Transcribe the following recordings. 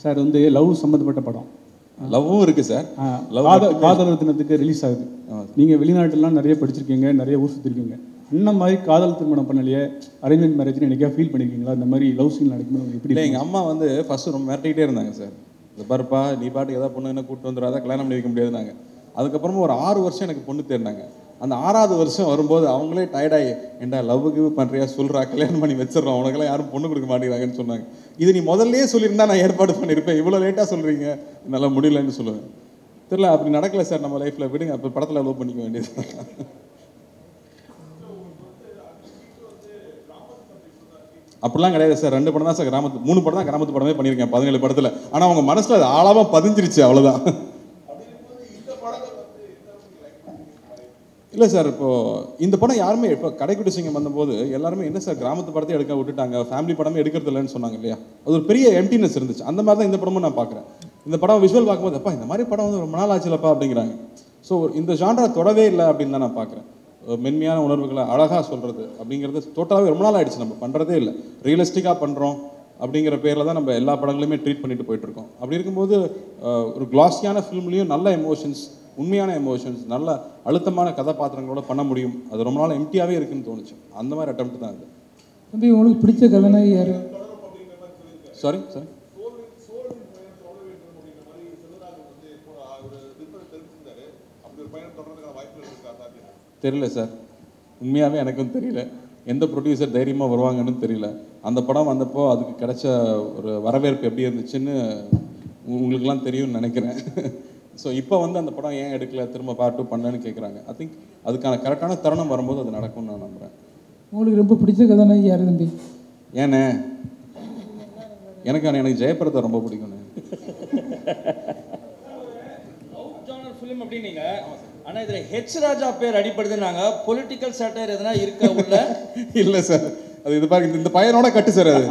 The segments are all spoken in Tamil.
சார் வந்து லவ் சம்மந்தப்பட்ட படம். லவ்வும் இருக்கு சார். மட்டுமே- காதலர் தினத்துக்கு ரிலீஸ் ஆகுது. நீங்கள் வெளிநாட்டுலாம் நிறைய படிச்சிருக்கீங்க நிறைய ஊர் சுற்றிருக்கீங்க அண்ணன் மாதிரி காதல் திருமணம் பண்ணலையே அரேஞ்ச்மெண்ட் மேரேஜ்னு எனக்கே ஃபீல் பண்ணியிருக்கீங்களா இந்த மாதிரி லவ் சீன் நடக்கும்போது உங்களுக்கு எப்படி இல்லை எங்கள் அம்மா வந்து ஃபர்ஸ்ட் ரொம்ப மிரட்டிக்கிட்டே இருந்தாங்க சார். இந்த பாருப்பா நீ பாட்டுக்கு ஏதாவது பொண்ணு என்ன கூப்பிட்டு வந்துடாத கல்யாணம் பண்ணி வைக்க முடியாதுனாங்க அதுக்கப்புறமா ஒரு ஆறு வருஷம் எனக்கு பொண்ணு தேடினாங்க. அந்த ஆறாவது வருஷம் வரும்போது அவங்களே டயர்டாகி ஏண்டா லவ் கிவ் பண்ணுறியா சொல்கிறா கல்யாணம் பண்ணி வச்சிடறோம். உனக்கெல்லாம் யாரும் பொண்ணு கொடுக்க மாட்டேங்கிறாங்கன்னு சொன்னாங்க. இது நீ முதல்லயே சொல்லியிருந்தா நான் ஏற்பாடு பண்ணியிருப்பேன். இவ்வளோ லேட்டாக சொல்கிறீங்க என்னால் முடியலன்னு சொல்லுவேன். தெரியல அப்படி நடக்கலை சார். நம்ம லைஃப்பில் விடுங்க. அப்போ படத்தில் லவ் பண்ணிக்க வேண்டியது. அப்படிலாம் கிடையாது சார். ரெண்டு படம் தான் சார். கிராமத்து மூணு படம் தான் கிராமத்து படமே பண்ணியிருக்கேன். பதினேழு படத்தில். ஆனால் அவங்க மனசில் அது ஆழமாக பதிஞ்சிருச்சு. அவ்வளோதான் இல்லை சார் இப்போது இந்த படம் யாருமே இப்போ கடைக்குட்டி சிங்கம் வந்தபோது எல்லாருமே என்ன சார் கிராமத்து படத்தை எடுக்க விட்டுட்டாங்க ஃபேமிலி படமே எடுக்கிறது இல்லைன்னு சொன்னாங்க இல்லையா? அது ஒரு பெரிய எம்டினஸ் இருந்துச்சு. அந்த மாதிரி தான் இந்த படமும் நான் பார்க்குறேன். இந்த படம் விஷுவல் பார்க்கும்போது அப்பா இந்த மாதிரி படம் வந்து ரொம்ப நாள் ஆச்சுலப்பா அப்படிங்கிறாங்க. ஸோ இந்த ஜான்ரா தொடவே இல்லை அப்படின்னு தான் நான் பார்க்குறேன். மென்மையான உணர்வுகளை அழகாக சொல்கிறது அப்படிங்கிறது டோட்டலாகவே ரொம்ப நாள் ஆயிடுச்சு. நம்ம பண்ணுறதே இல்லை. ரியலிஸ்டிக்காக பண்ணுறோம் அப்படிங்கிற பேரில் தான் நம்ம எல்லா படங்களையுமே ட்ரீட் பண்ணிட்டு போயிட்டு இருக்கோம். அப்படி இருக்கும்போது ஒரு கிளாஸியான ஃபிலிம்லேயும் நல்ல எமோஷன்ஸ் உண்மையான எமோஷன்ஸ் நல்ல அழுத்தமான கதாபாத்திரங்களோட பண்ண முடியும். அது ரொம்ப நாள் எம்டியாகவே இருக்குன்னு தோணுச்சு. அந்த மாதிரி அட்டம் தான் இது தம்பி உங்களுக்கு பிடிச்ச கதாநாயகி யாரு? சாரி சாரி தெரியல சார் உண்மையாகவே எனக்கும் தெரியல. எந்த ப்ரொடியூசர் தைரியமாக வருவாங்கன்னு தெரியல. அந்த படம் வந்தப்போ அதுக்கு கிடைச்ச ஒரு வரவேற்பு எப்படி இருந்துச்சுன்னு உங்களுக்கெல்லாம் தெரியும்னு நினைக்கிறேன். ஸோ இப்போ வந்து அந்த படம் ஏன் எடுக்கல? திரும்ப பார்ட் டூ பண்ணலன்னு கேட்குறாங்க ஐ திங்க் அதுக்கான கரெக்டான தருணம் வரும்போது அது நடக்கும்னு நான் நம்புகிறேன் உங்களுக்கு ரொம்ப பிடிச்ச கதாநாயகி யாரு தம்பி? ஏண்ணே எனக்கு எனக்கு ஜெயபிரதா ரொம்ப பிடிக்கும்ண்ணே ஜானர் ஃபிலிம் அப்படின்னீங்க. ஆனா இதுல ஹெச் ராஜா பேர் அடிப்படுதுன்னாங்க பொலிட்டிக்கல் சேட்டர் எதனா இருக்க உள்ள? இல்லை சார் அது இது பாருங்க இந்த பையனோட கட்டு சார் அது.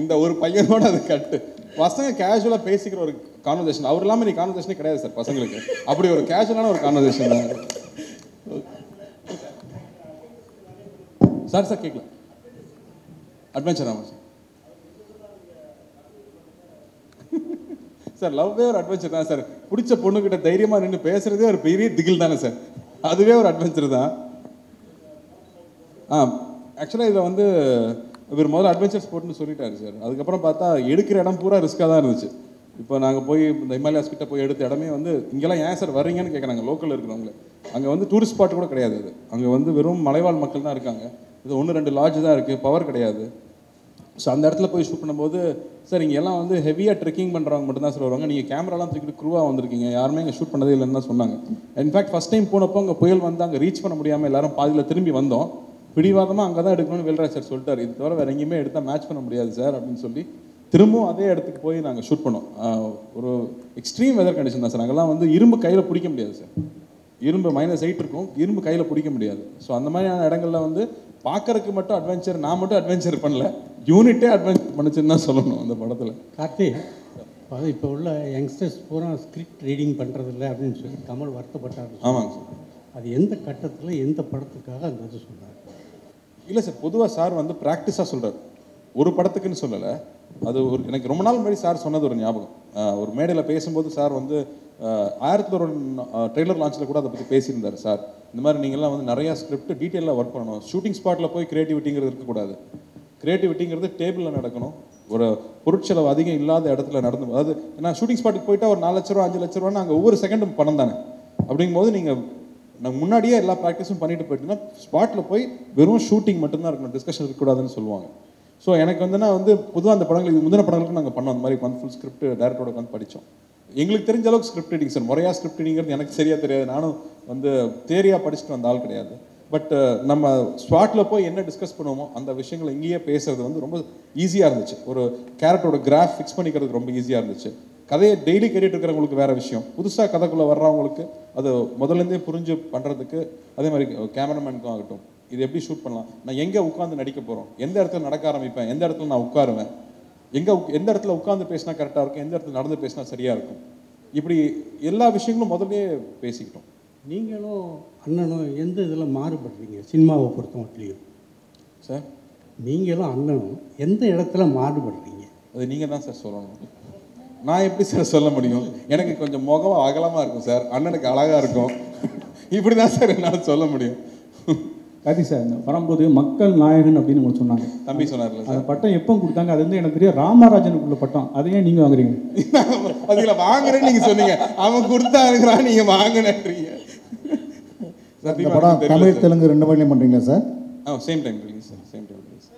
இந்த ஒரு பையனோட அது கட்டு. பசங்க கேஷுவலாக பேசிக்கிற ஒரு கான்வர்சேஷன் அவர் இல்லாமல் நீ கான்வர்சேஷனே கிடையாது சார் பசங்களுக்கு. அப்படி ஒரு கேஷுவலான ஒரு கான்வர்சேஷன் தான். சார் சார் கேட்கல அட்வென்ச்சர் ஆமாம் சார் சார் லவ்வே ஒரு அட்வென்ச்சர் தான் சார் பிடிச்ச பொண்ணுக்கிட்ட தைரியமாக நின்று பேசுகிறதே ஒரு பெரிய திகில் தானே சார் அதுவே ஒரு அட்வென்ச்சர் தான். ஆ ஆக்சுவலாக இதில் வந்து இவர் முதல்ல அட்வென்ச்சர் ஸ்போர்ட்னு சொல்லிட்டாரு சார் அதுக்கப்புறம் பார்த்தா எடுக்கிற இடம் பூரா ரிஸ்க்காக தான் இருந்துச்சு. இப்போ நாங்கள் போய் இந்த ஹிமாலயாஸ் கிட்ட போய் எடுத்த இடமே வந்து இங்கெல்லாம் ஏன் சார் வர்றீங்கன்னு கேட்குறாங்க லோக்கலில் இருக்கிறவங்கள. அங்கே வந்து டூரிஸ்ட் ஸ்பாட் கூட கிடையாது அது அங்கே வந்து வெறும் மலைவாழ் மக்கள் தான் இருக்காங்க. இது ஒன்று ரெண்டு லாட்ஜ் தான் இருக்குது பவர் கிடையாது. ஸோ அந்த இடத்துல போய் ஷூட் பண்ணும்போது சார் இங்கே எல்லாம் வந்து ஹெவியாக ட்ரெக்கிங் பண்ணுறவங்க மட்டும்தான் சார் வருவாங்க. நீங்கள் கேமராலாம் தூக்கிட்டு க்ரூவாக வந்திருக்கீங்க. யாருமே இங்கே ஷூட் பண்ணதே இல்லைன்னு தான் சொன்னாங்க. இன்ஃபேக்ட் ஃபஸ்ட் டைம் போனப்போ அங்கே புயல் வந்து அங்கே ரீச் பண்ண முடியாமல் எல்லாரும் பாதியில் திரும்பி வந்தோம். பிடிவாதமாக அங்கே தான் எடுக்கணும்னு வேல்ராஜ் சார் சொல்லிட்டார். இது தவிர வேறு எங்கேயுமே எடுத்தால் மேட்ச் பண்ண முடியாது சார் அப்படின்னு சொல்லி திரும்பவும் அதே இடத்துக்கு போய் நாங்கள் ஷூட் பண்ணோம். ஒரு எக்ஸ்ட்ரீம் வெதர் கண்டிஷன் தான் சார். அங்கெல்லாம் வந்து இரும்பு கையில் பிடிக்க முடியாது சார். இரும்பு மைனஸ் எயிட் இருக்கும். இரும்பு கையில் பிடிக்க முடியாது. ஸோ அந்த மாதிரியான இடங்கள்ல வந்து பார்க்கறதுக்கு மட்டும் அட்வென்ச்சர் நான் மட்டும் அட்வென்ச்சர் பண்ணல. யூனிட்டே அட்வென்ச்சர் பண்ணுச்சுன்னு தான் சொல்லணும் அந்த படத்தில். கார்த்தி அது இப்போ உள்ள யங்ஸ்டர்ஸ் பூரா ஸ்கிரிப்ட் ரீடிங் பண்ணுறதில்ல அப்படின்னு சொல்லி கமல் வருத்தப்பட்டார். ஆமாங்க சார். அது எந்த கட்டத்தில் எந்த படத்துக்காக அந்த இது சொன்னார் இல்லை சார் பொதுவாக சார் வந்து ப்ராக்டிஸாக சொல்கிறார் ஒரு படத்துக்குன்னு சொல்லலை. அது ஒரு எனக்கு ரொம்ப நாள் முன்னாடி சார் சொன்னது ஒரு ஞாபகம். ஒரு மேடையில் பேசும்போது சார் வந்து ஆயிரத்தி ஒரு ட்ரெய்லர் லான்ச்சில் கூட அதை பற்றி பேசியிருந்தார் சார். இந்த மாதிரி நீங்கள்லாம் வந்து நிறையா ஸ்கிரிப்ட் டீட்டெயிலாக ஒர்க் பண்ணணும். ஷூட்டிங் ஸ்பாட்டில் போய் க்ரியேட்டிவிட்டிங்கிறது இருக்கக்கூடாது. கிரியேட்டிவிட்டிங்கிறது டேபிளில் நடக்கணும். ஒரு பொருட்செலவு அதிகம் இல்லாத இடத்துல நடந்து அதாவது ஏன்னா ஷூட்டிங் ஸ்பாட்டுக்கு போயிட்டா ஒரு நாலு லட்ச ரூபா அஞ்சு லட்ச ரூபான்னு அங்கே ஒவ்வொரு செகண்டும் பணம் தானே. அப்படிங்கும்போது நீங்கள் நான் முன்னாடியே எல்லா ப்ராக்டிஸும் பண்ணிட்டு போயிட்டுனா ஸ்பாட்டில் போய் வெறும் ஷூட்டிங் மட்டும்தான் இருக்கணும். டிஸ்கஷன் இருக்கக்கூடாதுன்னு சொல்லுவாங்க. ஸோ எனக்கு வந்துன்னா வந்து பொதுவாக அந்த படங்கள் இது முந்தின படங்களுக்கு நாங்கள் பண்ணோம். அந்த மாதிரி வந்து ஃபுல் ஸ்கிரிப்ட் டேரக்டரோட வந்து படித்தோம் எங்களுக்கு தெரிஞ்ச அளவுக்கு ஸ்கிரிப்ட் ரீடிங் சார் முறையாக ஸ்கிரிப்ட் ரீடிங்கிறது எனக்கு சரியாக தெரியாது. நானும் வந்து தேரியாக படிச்சுட்டு வந்த ஆள் கிடையாது. பட் நம்ம ஸ்பாட்டில் போய் என்ன டிஸ்கஸ் பண்ணுவோமோ அந்த விஷயங்களை இங்கேயே பேசுறது வந்து ரொம்ப ஈஸியாக இருந்துச்சு. ஒரு கேரக்டரோட கிராஃப் ஃபிக்ஸ் பண்ணிக்கிறதுக்கு ரொம்ப ஈஸியாக இருந்துச்சு. கதையை டெய்லி கேட்டுட்டு இருக்கிறவங்களுக்கு வேற விஷயம். புதுசாக கதைக்குள்ளே வர்றவங்களுக்கு அது முதல்லேருந்தே புரிஞ்சு பண்ணுறதுக்கு அதே மாதிரி கேமராமேனுக்கும் ஆகட்டும் இது எப்படி ஷூட் பண்ணலாம்? நான் எங்கே உட்காந்து நடிக்க போகிறோம் எந்த இடத்துல நடக்க ஆரம்பிப்பேன்? எந்த இடத்துல நான் உட்காருவேன்? எங்கே எந்த இடத்துல உட்காந்து பேசினா கரெக்டாக இருக்கும்? எந்த இடத்துல நடந்து பேசினா சரியாக இருக்கும்? இப்படி எல்லா விஷயங்களும் முதல்லயே பேசிக்கிட்டோம். நீங்களும் அண்ணனும் எந்த இதில் மாறுபடுறீங்க? சினிமாவை பொறுத்த மட்டும் சார்? நீங்களும் அண்ணனும் எந்த இடத்துல மாறுபடுறீங்க? அது நீங்கள் தான் சார் சொல்லணும். நான் எப்படி சார் சொல்ல முடியும்? எனக்கு கொஞ்சம் முகம் அகலமாக இருக்கும் சார். அண்ணனுக்கு அழகாக இருக்கும். இப்படி தான் சார் என்னால் சொல்ல முடியும். கார்த்திக் சார் இந்த வரும்போது மக்கள் நாயகன் அப்படின்னு உங்களுக்கு சொன்னாங்க. தம்பி சொன்னார்ல அந்த பட்டம் எப்போ கொடுத்தாங்க? அது வந்து எனக்கு தெரியும் ராமராஜனுக்குள்ள பட்டம். அதை ஏன் நீங்கள் வாங்குறீங்க? அதுல வாங்குறேன்னு நீங்க சொன்னீங்க. அவன் கொடுத்தா இருக்கிறான் நீங்க வாங்கினீங்க படம் தமிழ். தெலுங்கு ரெண்டு மணிலையும் பண்ணுறீங்களா சார்? ஆ same time release sir same time release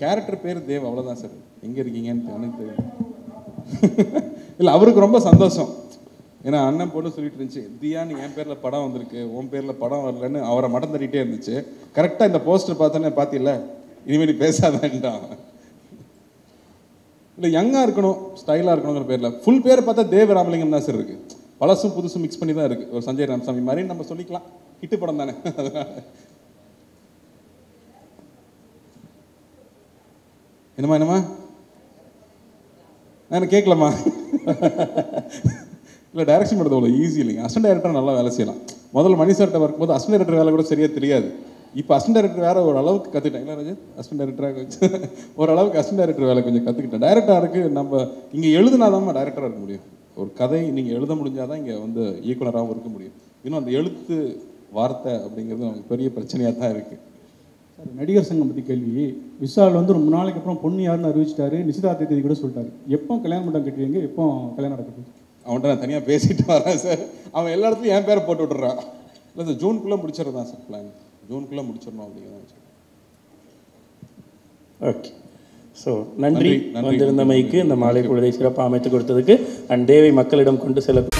character பேர் தேவ் அவ்வளோதான் சார். எங்கே இருக்கீங்கன்னு எனக்கு தெரியும் இல்லை அவருக்கு ரொம்ப சந்தோஷம். ஏன்னா அண்ணன் போட்டு சொல்லிட்டு இருந்துச்சு தியான்னு என் பேரில் படம் வந்திருக்கு உன் பேரில் படம் வரலன்னு அவரை மடம் தட்டிகிட்டே இருந்துச்சு. கரெக்டாக இந்த போஸ்டர் பார்த்தோன்னே பார்த்தில்ல இனிமேல் நீ பேசாதேன்ட்டான். இல்லை யங்காக இருக்கணும் ஸ்டைலாக இருக்கணுங்கிற பேரில். ஃபுல் பேர் பார்த்தா தேவ ராமலிங்கம் தான் சார் இருக்கு. பழசும் புதுசும் மிக்ஸ் பண்ணி தான் இருக்கு. ஒரு சஞ்சய் ராமசாமி மாதிரி நம்ம சொல்லிக்கலாம். ஹிட்டு படம் தானே. என்னம்மா என்னம்மா? நான் கேட்கலாமா இல்லை டைரக்ஷன் பண்ணுறது அவ்வளோ ஈஸி இல்லைங்க. அசன் டைரக்டர் நல்லா வேலை செய்யலாம். முதல்ல மணி சார்ட்ட வரும்போது அசன் டைரக்டர் வேலை கூட சரியாக தெரியாது. இப்போ அசன் டைரக்டர் வேற ஒரு அளவுக்கு கற்றுக்கிட்டேன் இல்லை ராஜு டைரக்டராக வச்சு ஓரளவுக்கு அசன் டைரக்டர் வேலை கொஞ்சம் கற்றுக்கிட்டேன் டைரக்டருக்கு நம்ம இங்கே எழுதுனாதான் டைரக்டராக இருக்க முடியும். ஒரு கதை நீங்கள் எழுத முடிஞ்சால் தான் இங்கே வந்து இயக்குனராகவும் இருக்க முடியும். இன்னும் அந்த எழுத்து வார்த்தை அப்படிங்கிறது நமக்கு பெரிய பிரச்சனையாக தான் இருக்குது சார் நடிகர் சங்கம் பற்றி கேள்வி. விஷால் வந்து ரொம்ப நாளைக்கு அப்புறம் பொண்ணு யாருன்னு அறிவிச்சிட்டாரு. நிச்சயதார்த்த தேதி கூட சொல்லிட்டாரு. எப்போ கல்யாண மண்டபம் கட்டுவீங்க எப்போ கல்யாணம் நடக்குது அவன்கிட்ட நான் தனியாக பேசிட்டு வரேன் சார். அவன் எல்லா இடத்துலையும் என் பேரை போட்டு விட்டுறான். இல்லை இந்த ஜூனுக்குள்ளே முடிச்சிடறது தான் சார் பிளான் ஜூனுக்குள்ளே முடிச்சிடணும் அப்படிங்கிறத ஓகே. ஸோ நன்றி. வந்திருந்தமைக்கு இந்த மாலை பொழுதை சிறப்பாக அமைத்து கொடுத்ததுக்கு அண்ட் தேவை மக்களிடம் கொண்டு செல்ல